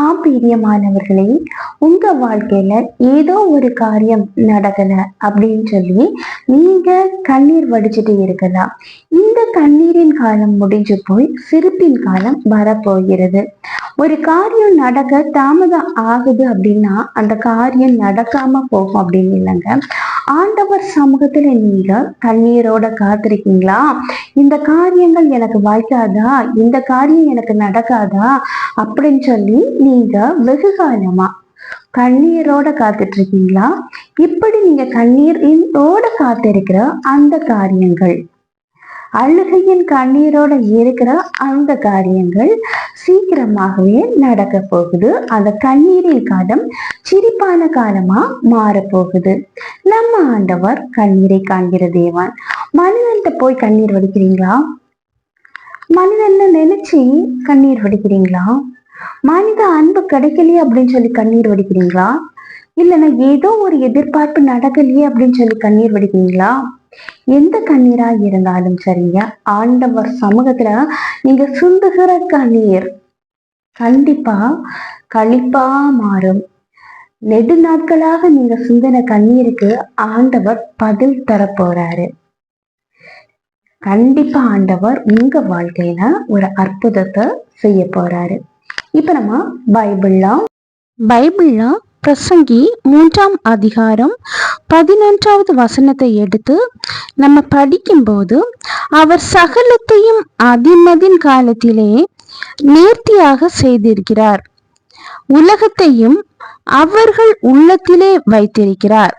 ஆம் பிரியமானவர்களே உங்க வாழ்க்கையில ஏதோ ஒரு காரியம் நடக்கல அப்படின்னு சொல்லி நீங்க கண்ணீர் வடிச்சிட்டு இருக்கலாம். இந்த கண்ணீரின் காலம் முடிஞ்சு போய் சிரிப்பின் காலம் வரப்போகிறது. ஒரு காரியம் நடக்க தாமதம் ஆகுது அப்படின்னா அந்த காரியம் நடக்காம போகும் அப்படின்னு இல்லைங்க. ஆண்டவர் சமூகத்துல நீங்க கண்ணீரோட காத்திருக்கீங்களா? இந்த காரியங்கள் எனக்கு வாய்க்காதா? இந்த காரியம் எனக்கு நடக்காதா? அப்படின்னு சொல்லி நீங்க வெகு காலமா கண்ணீரோட காத்துட்டு இருக்கீங்களா இப்படி நீங்க கண்ணீரோட காத்திருக்கிற அந்த காரியங்கள். அழுகையின் கண்ணீரோட இருக்கிற அந்த காரியங்கள் சீக்கிரமாகவே நடக்க போகுது. அந்த கண்ணீரின் காலம் சிரிப்பான காலமா மாறப்போகுது. நம்ம ஆண்டவர் கண்ணீரை காண்கிற தேவான். மனிதன்கிட்ட போய் கண்ணீர் வடிக்கிறீங்களா? மனிதன்ல நினைச்சு கண்ணீர் வடிக்கிறீங்களா? மனித அன்பு கிடைக்கலையே அப்படின்னு சொல்லி கண்ணீர் வடிக்கிறீங்களா? இல்லைன்னா ஏதோ ஒரு எதிர்பார்ப்பு நடக்கலையே அப்படின்னு சொல்லி கண்ணீர் வடிக்கிறீங்களா? எந்த கண்ணீரா இருந்தாலும் சரிங்க. ஆண்டவர் சமூகத்துல நீங்க சுந்துகிற கண்ணீர் கண்டிப்பா கழிப்பா மாறும். நெடு நாட்களாக நீங்க சிந்தின கண்ணீருக்கு ஆண்டவர் பதில் தர போறாரு. கண்டிப்பா ஆண்டவர் உங்க வாழ்க்கையில ஒரு அற்புதத்தை செய்ய போறாரு. இப்ப நம்ம பைபிள்லாம் பைபிள்லாம் பிரசங்கி மூன்றாம் அதிகாரம் பதினொன்றாவது வசனத்தை எடுத்து நம்ம படிக்கும்போது அவர் சகலத்தையும் அதிமதின் காலத்திலே நேர்த்தியாக செய்திருக்கிறார். உலகத்தையும் அவர்கள் உள்ளத்திலே வைத்திருக்கிறார்.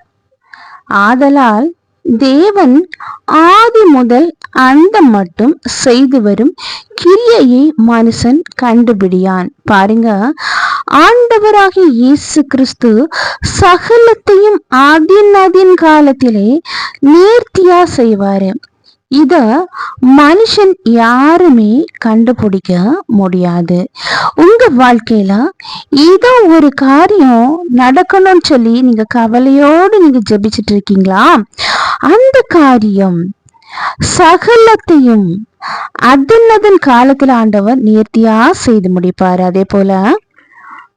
ஆதலால் தேவன் ஆதி முதல் அந்த மட்டும் செய்து வரும் கிரியையை மனுஷன் கண்டுபிடியான். பாருங்க ஆண்டவராகிய இயேசு கிறிஸ்து சகலத்தையும் அதின் அதின் காலத்திலே நேர்த்தியா செய்வாரு. இத மனுஷன் யாருமே கண்டுபிடிக்க முடியாது. உங்க வாழ்க்கையில ஏதோ ஒரு காரியம் நடக்கணும்னு சொல்லி நீங்க கவலையோடு நீங்க ஜெபிச்சிட்டு இருக்கீங்களா? அந்த காரியம் சகலத்தையும் அதன் அதன் காலத்துல ஆண்டவர் நேர்த்தியா செய்து முடிப்பாரு. அதே போல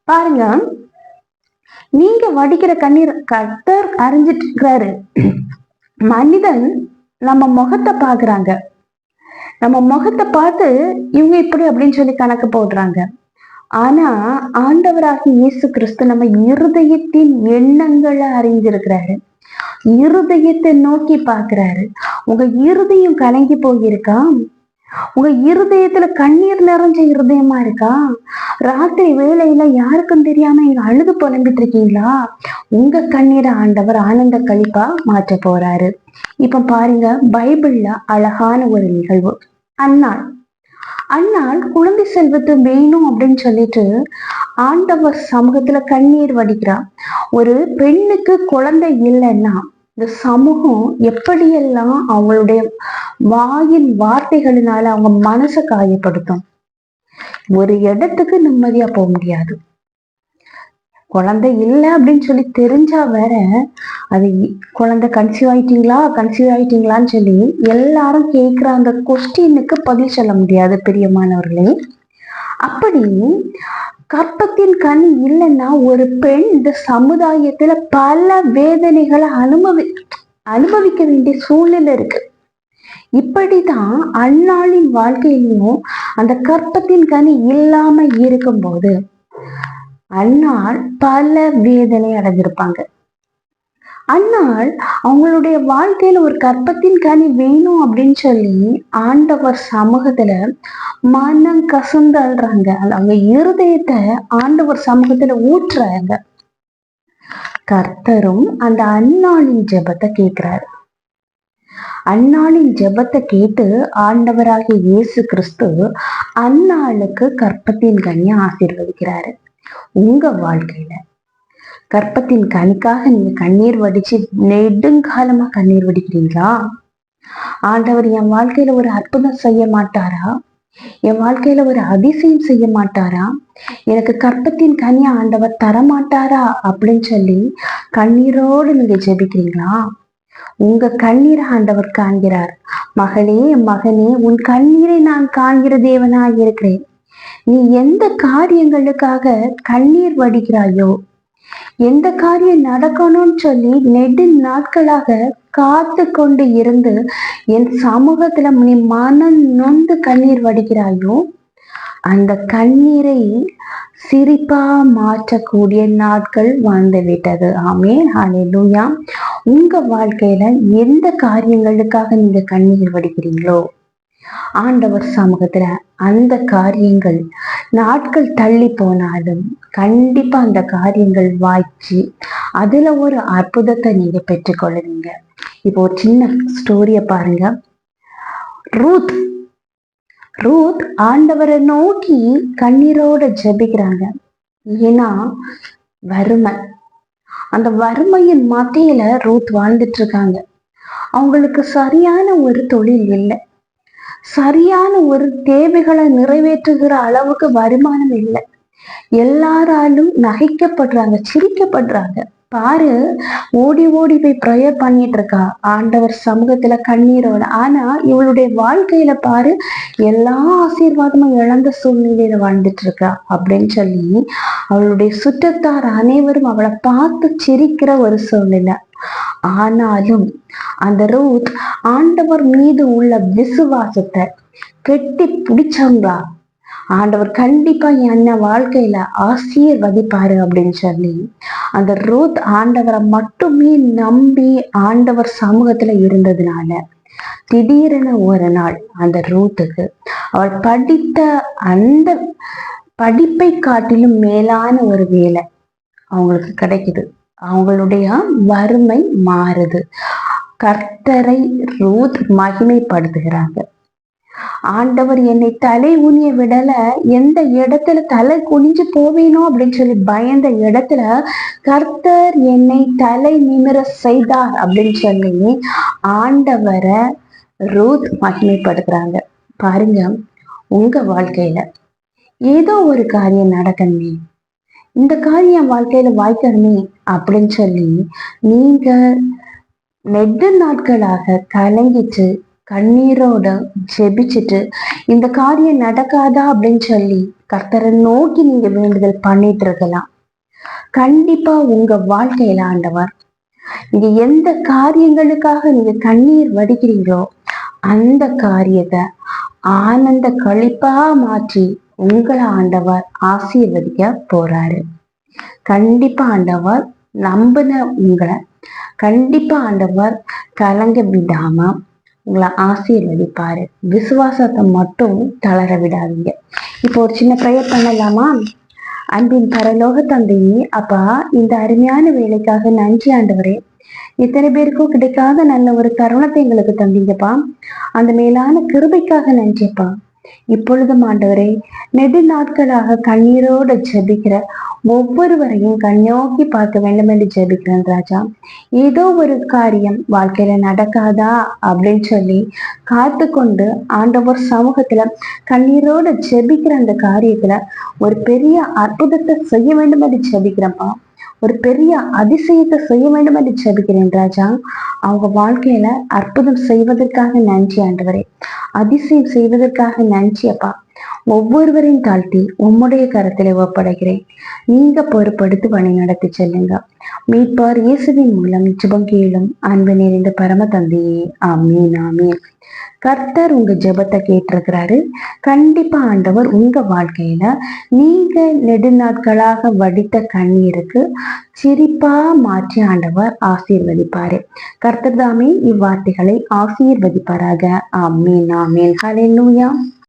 பாருங்க நீங்க வடிக்கிற கண்ணீர் கத்தர் அறிஞ்சிட்டு இருக்கிறாரு மனிதன் நம்ம முகத்தை பாக்குறாங்க நம்ம முகத்தை பார்த்து இவங்க இப்படி அப்படின்னு சொல்லி கணக்கு போடுறாங்க. ஆனா ஆண்டவராகி இயேசு கிறிஸ்து நம்ம இருதயத்தின் எண்ணங்களை அறிஞ்சிருக்கிறாரு இருதயத்தை நோக்கி பாக்குறாரு உங்க இருதயம் கலங்கி போயிருக்கா? உங்க இருதயத்துல கண்ணீர் நிறைஞ்ச இருதயமா இருக்கா? ராத்திரி வேலையில யாருக்கும் தெரியாம இங்க அழுது புலம்பிட்டு இருக்கீங்களா? உங்க கண்ணீரை ஆண்டவர் ஆனந்த கழிப்பா மாற்ற போறாரு. இப்ப பாருங்க பைபிள்ல அழகான ஒரு நிகழ்வு. அன்னாள். அண்ணாள் குழந்தை செல்வத்து வேணும் அப்படின்னு சொல்லிட்டு ஆண்டவர் சமூகத்துல கண்ணீர் வடிக்கிறா. ஒரு பெண்ணுக்கு குழந்தை இல்லைன்னா இந்த சமூகம் எப்படியெல்லாம் அவங்களுடைய வாயின் வார்த்தைகளினால அவங்க மனசை காயப்படுத்தும்? ஒரு இடத்துக்கு நிம்மதியா போக முடியாது. குழந்தை இல்லை அப்படின்னு சொல்லி தெரிஞ்சா வேற அது குழந்தை கன்சீவ் ஆயிட்டீங்களா? கன்சீவ் ஆயிட்டீங்களான்னு சொல்லி எல்லாரும் கேட்குற அந்த கொஸ்டினுக்கு பதில் சொல்ல முடியாது பிரியமானவர்களே. அப்படி கற்பத்தின் கனி இல்லைன்னா ஒரு பெண் இந்த சமுதாயத்துல பல வேதனைகளை அனுபவி அனுபவிக்க வேண்டிய சூழ்நிலை இருக்கு. இப்படிதான் அந்நாளின் வாழ்க்கையிலையும் அந்த கற்பத்தின் கனி இல்லாம இருக்கும்போது அந்நாள் பல வேதனை அடைஞ்சிருப்பாங்க. ஆனால் அவங்களுடைய வாழ்க்கையில ஒரு கற்பத்தின் கனி வேணும் அப்படின்னு சொல்லி ஆண்டவர் சமூகத்துல மனம் கசந்து அழுறாங்க அவங்க இருதயத்தை ஆண்டவர் சமூகத்துல ஊற்றுறாங்க. கர்த்தரும் அந்த அந்நாளின் ஜெபத்தை கேட்கிறாரு. அந்நாளின் ஜெபத்தை கேட்டு ஆண்டவராகிய இயேசு கிறிஸ்து அந்நாளுக்கு கற்பத்தின் கனியை ஆசீர்வதிக்கிறாரு. உங்க வாழ்க்கையில கற்பத்தின் கனிக்காக நீங்க கண்ணீர் வடிச்சு நெடுங்காலமா கண்ணீர் வடிக்கிறீங்களா? ஆண்டவர் என் வாழ்க்கையில ஒரு அற்புதம் செய்ய மாட்டாரா? என் வாழ்க்கையில ஒரு அதிசயம் செய்ய மாட்டாரா? எனக்கு கற்பத்தின் கனியா ஆண்டவர் தரமாட்டாரா? அப்படின்னு சொல்லி கண்ணீரோடு நீங்க ஜெபிக்கிறீங்களா? உங்க கண்ணீரை ஆண்டவர் காண்கிறார். மகளே மகனே உன் கண்ணீரை நான் காண்கிற தேவனாக இருக்கிறேன். நீ எந்த காரியங்களுக்காக கண்ணீர் வடிக்கிறாயோ எந்த காரியம் நடக்கணும்னு சொல்லி நெடு நாட்களாக காத்து கொண்டு இருந்து என் சமூகத்துல நீ மனம் நொந்து கண்ணீர் வடிக்கிறாயோ அந்த கண்ணீரை சிரிப்பா மாற்றக்கூடிய நாட்கள் வாழ்ந்து விட்டது ஆமே ஹalleluya. உங்க வாழ்க்கையில எந்த காரியங்களுக்காக நீங்க கண்ணீர் வடிக்கிறீங்களோ ஆண்டவர் சமூகத்துல அந்த காரியங்கள் நாட்கள் தள்ளி போனாலும் கண்டிப்பா அந்த காரியங்கள் வாய்ச்சி அதுல ஒரு அற்புதத்தை நீங்க பெற்றுக்கொள்ளுவீங்க இப்போ ஒரு சின்ன ஸ்டோரிய பாருங்க. ரூத் ரூத் ஆண்டவரை நோக்கி கண்ணீரோட ஜெபிக்கிறாங்க. ஏன்னா வறுமை. அந்த வறுமையின் மத்தியில ரூத் வாழ்ந்துட்டு இருக்காங்க. அவங்களுக்கு சரியான ஒரு தொழில் இல்லை. சரியான ஒரு தேவைகளை நிறைவேற்றுகிற அளவுக்கு வருமானம் இல்லை. எல்லாராலும் நகைக்கப்படுறாங்க சிரிக்கப்படுறாங்க. பாரு ஓடி ஓடி போய் ப்ரேயர் பண்ணிட்டு இருக்கா. ஆண்டவர் சமூகத்துல கண்ணீரோட. ஆனா இவளுடைய வாழ்க்கையில பாரு எல்லா ஆசீர்வாதமும் இழந்த சூழ்நிலையில வாழ்ந்துட்டு இருக்கா. அப்படின்னு சொல்லி அவளுடைய சுற்றத்தார் அனைவரும் அவளை பார்த்து சிரிக்கிற ஒரு சூழ்நிலை. ஆனாலும் அந்த ரூத் ஆண்டவர் மீது உள்ள விசுவாசத்தை கெட்டி பிடிச்சவங்களா ஆண்டவர் கண்டிப்பா என்ன வாழ்க்கையில ஆசீர்வதிப்பாரு அப்படின்னு சொல்லி அந்த ரூத் ஆண்டவரை மட்டுமே நம்பி ஆண்டவர் சமூகத்துல இருந்ததுனால திடீரென ஒரு நாள் அந்த ரூத்துக்கு அவள் படித்த அந்த படிப்பை காட்டிலும் மேலான ஒரு வேலை அவங்களுக்கு கிடைக்குது. அவங்களுடைய வறுமை மாறுது. கர்த்தரை ரூத் மகிமைப்படுத்துகிறாங்க. ஆண்டவர் என்னை தலை ஊனிய விடல எந்த இடத்துல தலை குனிஞ்சு போவேனோ அப்படின்னு சொல்லி பயந்த இடத்துல கர்த்தர் என்னை தலை நிமிர செய்தார் அப்படின்னு சொல்லி ஆண்டவரை ரூத் மகிமைப்படுத்துறாங்க. பாருங்க உங்க வாழ்க்கையில ஏதோ ஒரு காரியம் நடக்கணுமே இந்த காரியம் வாழ்க்கையில வாய்க்கணுமே அப்படின்னு சொல்லி நீங்க நெடு நாட்களாக கலங்கிட்டு கண்ணீரோட ஜெபிச்சுட்டு இந்த காரியம் நடக்காதா அப்படின்னு சொல்லி கர்த்தரை நோக்கி நீங்க வேண்டுதல் பண்ணிட்டு இருக்கலாம் கண்டிப்பா உங்க வாழ்க்கையில ஆண்டவர் நீங்க எந்த காரியங்களுக்காக நீங்க கண்ணீர் வடிக்கிறீங்களோ அந்த காரியத்தை ஆனந்த கழிப்பா மாற்றி உங்களை ஆண்டவர் ஆசீர்வதிக்க போறாரு. கண்டிப்பா ஆண்டவர் நம்பின உங்களை கண்டிப்பா ஆண்டவர் கலங்க விடாம உங்களை ஆசீர்வதிப்பாரு. விசுவாசத்தை மட்டும் தளர விடாதீங்க. இப்போ ஒரு சின்ன ப்ரேயர் பண்ணலாமா? அன்பின் பரலோக தந்தையே அப்பா இந்த அருமையான வேலைக்காக நன்றி ஆண்டவரே. இத்தனை பேருக்கும் கிடைக்காத நல்ல ஒரு தருணத்தை எங்களுக்கு தந்தீங்கப்பா. அந்த மேலான கிருபைக்காக நன்றிப்பா இப்பொழுதும் ஆண்டவரே நெடு நாட்களாக கண்ணீரோடு ஜெபிக்கிற ஒவ்வொருவரையும் கண்ணோக்கி பார்க்க வேண்டும் என்று ஜெபிக்கிறேன் ராஜா. ஏதோ ஒரு காரியம் வாழ்க்கையில நடக்காதா அப்படின்னு சொல்லி காத்து கொண்டு ஆண்டவர் சமூகத்துல கண்ணீரோட ஜெபிக்கிற அந்த காரியத்துல ஒரு பெரிய அற்புதத்தை செய்ய வேண்டும் என்று ஜெபிக்கிறேன்ப்பா. ஒரு பெரிய அதிசயத்தை செய்ய வேண்டும் என்று ஜெபிக்கிறேன் ராஜா. அவங்க வாழ்க்கையில அற்புதம் செய்வதற்காக நன்றி ஆண்டவரே. அதிசயம் செய்வதற்காக நன்றி அப்பா. ஒவ்வொருவரையும் தாழ்த்தி உம்முடைய கரத்திலே ஒப்படைக்கிறேன். நீங்க பொறுப்படுத்தி வழி நடத்தி செல்லுங்க. மீட்பார் இயேசுவின் மூலம் ஜெபம் கேளும் அன்பு நிறைந்த பரம தந்தையே. ஆமீன் ஆமீன். கர்த்தர் உங்க ஜெபத்தை கேட்டிருக்கிறாரு. கண்டிப்பா ஆண்டவர் உங்க வாழ்க்கையில நீங்க நெடுநாட்களாக வடித்த கண்ணீருக்கு சிரிப்பா மாற்றி ஆண்டவர் ஆசீர்வதிப்பாரு. கர்த்தர் தாமே இவ்வார்த்தைகளை ஆசீர்வதிப்பாராக. ஆமீன் ஆமீன். ஹalleluya.